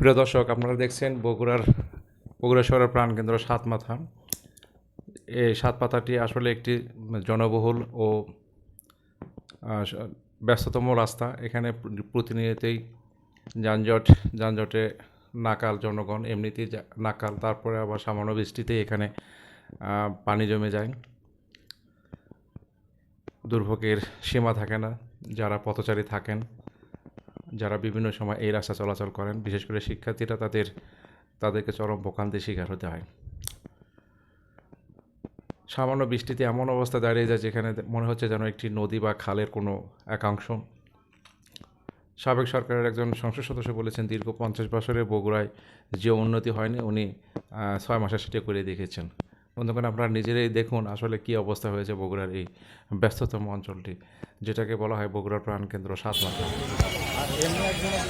প্রিয় দর্শক, আপনারা দেখছেন বগুড়ার, বগুড়া শহরের প্রাণকেন্দ্র সাত মাথা এই সাত পাতাটি আসলে একটি জনবহুল ও ব্যস্ততম রাস্তা। এখানে প্র- প্রতিনিয়তই যানজট, যানজটে নাকাল জনগণ, এমনিতেই নাকাল, তারপরে আবার সামান্য বৃষ্টিতেই এখানে পানি জমে যায়। দুর্ভোগের সীমা থাকে না, যারা পথচারী থাকেন। যারা বিভিন্ন সময় এই রাস্তা চলাচল করেন, বিশেষ করে শিক্ষার্থীরা তাদের, তাদেরকে চরম ভোগান্তির শিকার হতে হয়। সামান্য বৃষ্টিতে এমন অবস্থা দাঁড়িয়ে যায় যেখানে মনে হচ্ছে যেন একটি নদী বা খালের কোনো একাংশ। সাবেক সরকারের একজন সংসদ সদস্য বলেছেন, দীর্ঘ পঞ্চাশ বছরে বগুড়ায় যে উন্নতি হয়নি, উনি ছয় মাসে সেটা করে দেখিয়েছেন। বন্ধুগণ, আপনারা নিজেরাই দেখুন আসলে কি অবস্থা হয়েছে বগুড়ার এই ব্যস্ততম অঞ্চলটি, যেটাকে বলা হয় বগুড়ার প্রাণকেন্দ্র সাত মাথা।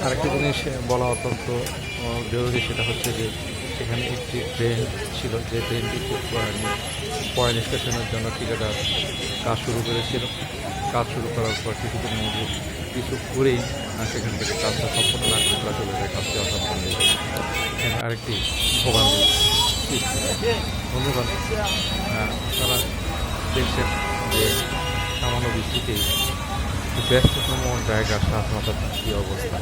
আরেকটি জিনিস বলা অত্যন্ত জরুরি সেটা হচ্ছে যে, সেখানে একটি ট্রেন ছিল, যে ট্রেনটি পয়েন্ট স্টেশনের জন্য ঠিকাদার কাজ শুরু করেছিল। কাজ শুরু করার পর কিছুদিন মধ্যে কিছু করেই সেখান থেকে কাজটা সম্পূর্ণ না করে চলে যায়, কাজটি অসম্পূর্ণ আরেকটি ভোগান্তি। সৃষ্টি বন্ধুগণ তারা দেখছেন যে সামান্য বৃষ্টিতেই ব্যস্ততম জায়গার সাধারণত কী অবস্থা?